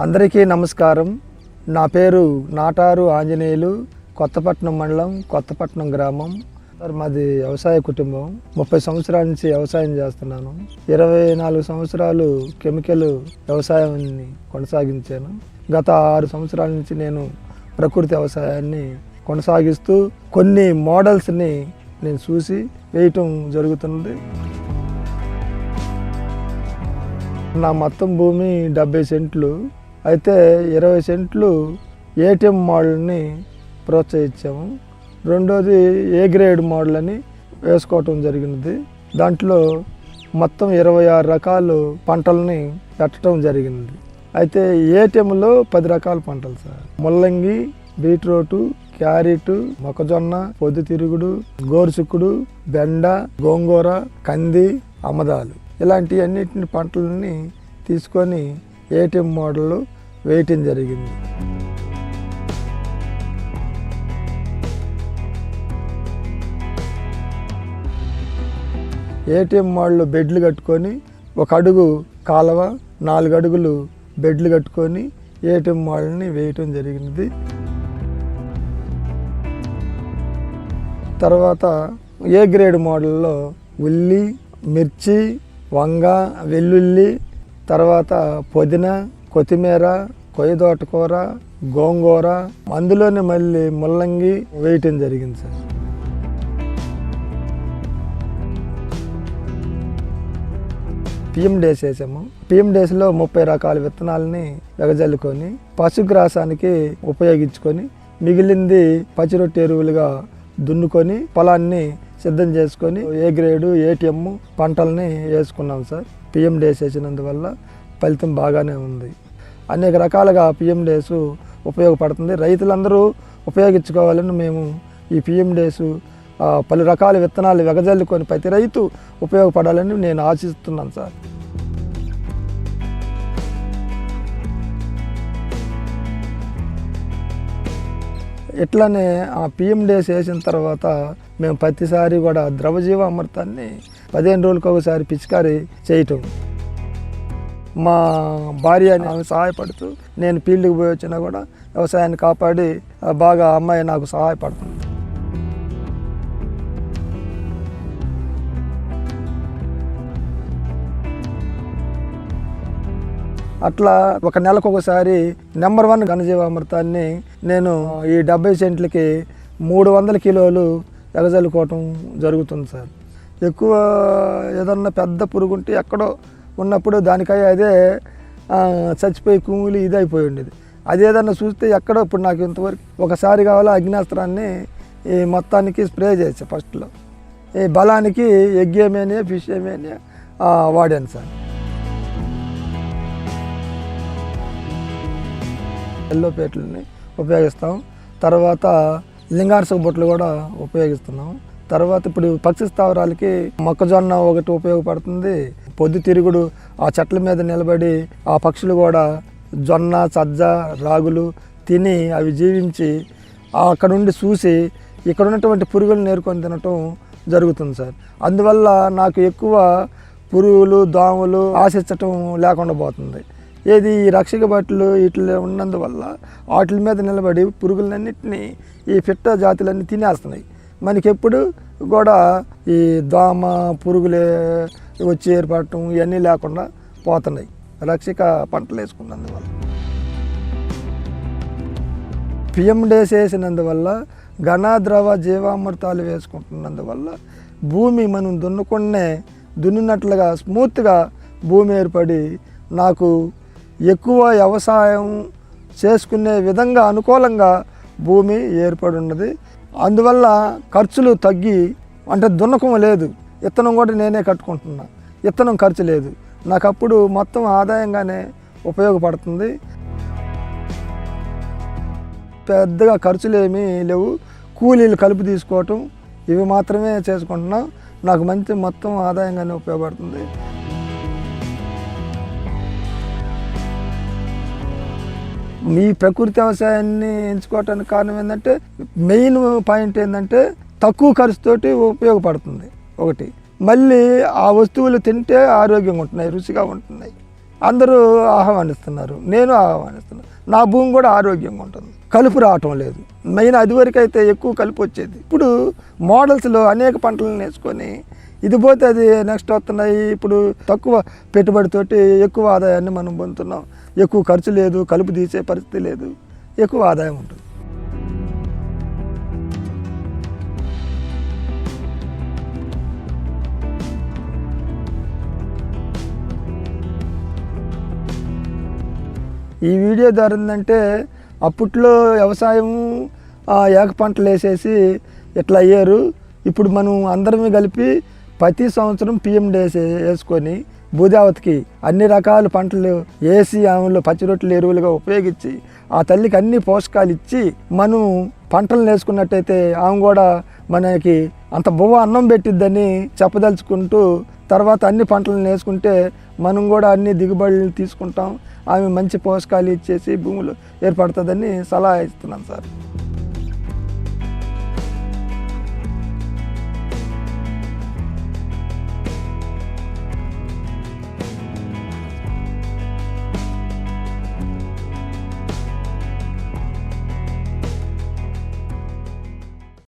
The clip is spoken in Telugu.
అందరికీ నమస్కారం. నా పేరు నాటారు ఆంజనేయులు. కొత్తపట్నం మండలం కొత్తపట్నం గ్రామం. సార్ మాది వ్యవసాయ కుటుంబం. ముప్పై సంవత్సరాల నుంచి వ్యవసాయం చేస్తున్నాను. ఇరవై నాలుగు సంవత్సరాలు కెమికల్ వ్యవసాయాన్ని కొనసాగించాను. గత ఆరు సంవత్సరాల నుంచి నేను ప్రకృతి వ్యవసాయాన్ని కొనసాగిస్తూ కొన్ని మోడల్స్ని నేను చూసి వేయటం జరుగుతుంది నా మొత్తం భూమి డెబ్బై సెంట్లు. అయితే ఇరవై సెంట్లు ఏటీఎం మోడల్ని ప్రోత్సహించాము. రెండోది ఏ గ్రేడ్ మోడల్ అని వేసుకోవటం జరిగినది. దాంట్లో మొత్తం ఇరవై ఆరు రకాలు పంటల్ని పెట్టడం జరిగింది అయితే ఏటీఎంలో పది రకాల పంటలు సార్. ముల్లంగి బీట్రూటు క్యారెట్ మొక్కజొన్న పొద్దుతిరుగుడు గోరుచుక్కుడు బెండ గోంగూర కంది అమదాలు ఇలాంటి అన్నిటిని పంటలని తీసుకొని ఏటీఎం మోడల్ వేయటం జరిగింది. ఏటీఎం మోడల్ బెడ్లు కట్టుకొని ఒక అడుగు కాలువ నాలుగు అడుగులు బెడ్లు కట్టుకొని ఏటీఎం మోడల్ని వేయటం జరిగింది. తర్వాత ఏ గ్రేడ్ మోడల్లో ఉల్లి మిర్చి వంగ వెల్లుల్లి తర్వాత పుదీనా కొత్తిమీర కొయ్యదోటకూర గోంగూర అందులోనే మళ్ళీ ముల్లంగి వేయటం జరిగింది సార్. పిఎం డేస్ వేసాము పిఎం డేస్లో ముప్పై రకాల విత్తనాలని వెగజల్లుకొని పశుగ్రాసానికి ఉపయోగించుకొని మిగిలింది పచ్చిరొట్టె ఎరువులుగా దున్నుకొని పొలాన్ని సిద్ధం చేసుకొని ఏ గ్రేడు ఏటీఎం పంటల్ని వేసుకున్నాం సార్. పిఎం డేస్ వేసినందువల్ల ఫలితం బాగానే ఉంది. అనేక రకాలుగా పిఎం డేస్ ఉపయోగపడుతుంది. రైతులందరూ ఉపయోగించుకోవాలని మేము ఈ పిఎం డేస్ పలు రకాల విత్తనాలు వెగజల్లుకొని ప్రతి రైతు ఉపయోగపడాలని నేను ఆశిస్తున్నాను సార్. ఇట్లానే ఆ పిఎం డేస్ వేసిన తర్వాత మేము ప్రతిసారి కూడా ద్రవజీవ అమృతాన్ని పదిహేను రోజులకు ఒకసారి పిచికారీ చేయటం. మా భార్య సహాయపడుతూ నేను ఫీల్డ్కి పోయి వచ్చినా కూడా వ్యవసాయాన్ని కాపాడి బాగా అమ్మాయి నాకు సహాయపడుతుంది. అట్లా ఒక నెలకు ఒకసారి నెంబర్ వన్ ఘనజీవామృతాన్ని నేను ఈ డెబ్బై సెంట్లకి మూడు వందల కిలోలు ఎగజల్లుకోవటం జరుగుతుంది సార్. ఎక్కువ ఏదన్నా పెద్ద పురుగు ఉంటే ఎక్కడో ఉన్నప్పుడు దానికై అదే చచ్చిపోయి కుమిలి ఇది అయిపోయి ఉండేది. అది ఏదన్నా చూస్తే ఎక్కడో ఇప్పుడు నాకు ఇంతవరకు ఒకసారి కావాలో అగ్నేస్త్రాన్ని ఈ మొత్తానికి స్ప్రే చేసా ఫస్ట్లో. ఈ బలానికి ఎగ్గేమేనే ఫిష్ ఏమేనే వాడాను సార్. ఎల్లో పేట్లని ఉపయోగిస్తాం. తర్వాత లింగార్సక బొట్లు కూడా ఉపయోగిస్తున్నాం. తర్వాత ఇప్పుడు పక్షి స్థావరాలకి మొక్కజొన్న ఒకటి ఉపయోగపడుతుంది. పొద్దు తిరుగుడు ఆ చెట్ల మీద నిలబడి ఆ పక్షులు కూడా జొన్న సజ్జ రాగులు తిని అవి జీవించి అక్కడ ఉండి చూసి ఇక్కడ ఉన్నటువంటి పురుగులు నేర్కొని తినటం జరుగుతుంది సార్. అందువల్ల నాకు ఎక్కువ పురుగులు దోమలు ఆశించటం లేకుండా పోతుంది. ఏది ఈ రక్షక బట్టలు వీటిలో ఉన్నందువల్ల వాటి మీద నిలబడి పురుగులన్నింటినీ ఈ పిట్ట జాతులన్నీ తినేస్తున్నాయి. మనకి ఎప్పుడు కూడా ఈ దోమ పురుగులే వచ్చి ఏర్పడటం ఇవన్నీ లేకుండా పోతున్నాయి. రక్షక పంటలు వేసుకున్నందువల్ల. పిఎం డేస్ వేసినందువల్ల ఘన ద్రవ జీవామృతాలు వేసుకుంటున్నందువల్ల భూమి మనం దున్నుకునే దున్నినట్లుగా స్మూత్గా భూమి ఏర్పడి నాకు ఎక్కువ వ్యవసాయం చేసుకునే విధంగా అనుకూలంగా భూమి ఏర్పడి ఉన్నది అందువల్ల ఖర్చులు తగ్గి అంటే దున్నకం లేదు. విత్తనం కూడా నేనే కట్టుకుంటున్నా. విత్తనం ఖర్చు లేదు. నాకు అప్పుడు మొత్తం ఆదాయంగానే ఉపయోగపడుతుంది. పెద్దగా ఖర్చులు ఏమీ లేవు. కూలీలు కలుపు తీసుకోవటం ఇవి మాత్రమే చేసుకుంటున్నాం. నాకు మంచి మొత్తం ఆదాయంగానే ఉపయోగపడుతుంది. మీ ప్రకృతి వ్యవసాయాన్ని ఎంచుకోవటానికి కారణం ఏంటంటే మెయిన్ పాయింట్ ఏంటంటే తక్కువ ఖర్చుతోటి ఉపయోగపడుతుంది. ఒకటి. మళ్ళీ ఆ వస్తువులు తింటే ఆరోగ్యంగా ఉంటున్నాయి రుచిగా ఉంటున్నాయి. అందరూ ఆహ్వానిస్తున్నారు. నేను ఆహ్వానిస్తున్నాను నా భూమి కూడా ఆరోగ్యంగా ఉంటుంది. కలుపు రావటం లేదు. మెయిన్ అది వరకు అయితే ఎక్కువ కలుపు వచ్చేది. ఇప్పుడు మోడల్స్లో అనేక పంటలు నేర్చుకొని ఇది పోతే అది నెక్స్ట్ వస్తున్నాయి. ఇప్పుడు తక్కువ పెట్టుబడితోటి ఎక్కువ ఆదాయాన్ని మనం పొందుతున్నాం. ఎక్కువ ఖర్చు లేదు కలుపు తీసే పరిస్థితి లేదు. ఎక్కువ ఆదాయం ఉంటుంది. ఈ వీడియో ద్వారా ఏంటంటే అప్పట్లో వ్యవసాయం ఏక పంటలు వేసేసి ఇట్లా అయ్యారు? ఇప్పుడు మనం అందరమే కలిపి ప్రతి సంవత్సరం పిఎం డేస్ వేసుకొని భూదేవతకి అన్ని రకాల పంటలు వేసి ఆమెలో పచ్చి రొట్టెలు ఎరువులుగా ఉపయోగించి ఆ తల్లికి అన్ని పోషకాలు ఇచ్చి మనం పంటలు వేసుకున్నట్టయితే ఆమె కూడా మనకి అంత బువ్వ అన్నం పెట్టిద్దని చెప్పదలుచుకుంటూ తర్వాత అన్ని పంటలను వేసుకుంటే మనం కూడా అన్ని దిగుబడులు తీసుకుంటాం. ఆమె మంచి పోషకాలు ఇచ్చేసి భూములు ఏర్పడుతుందని సలహా ఇస్తున్నాను సార్.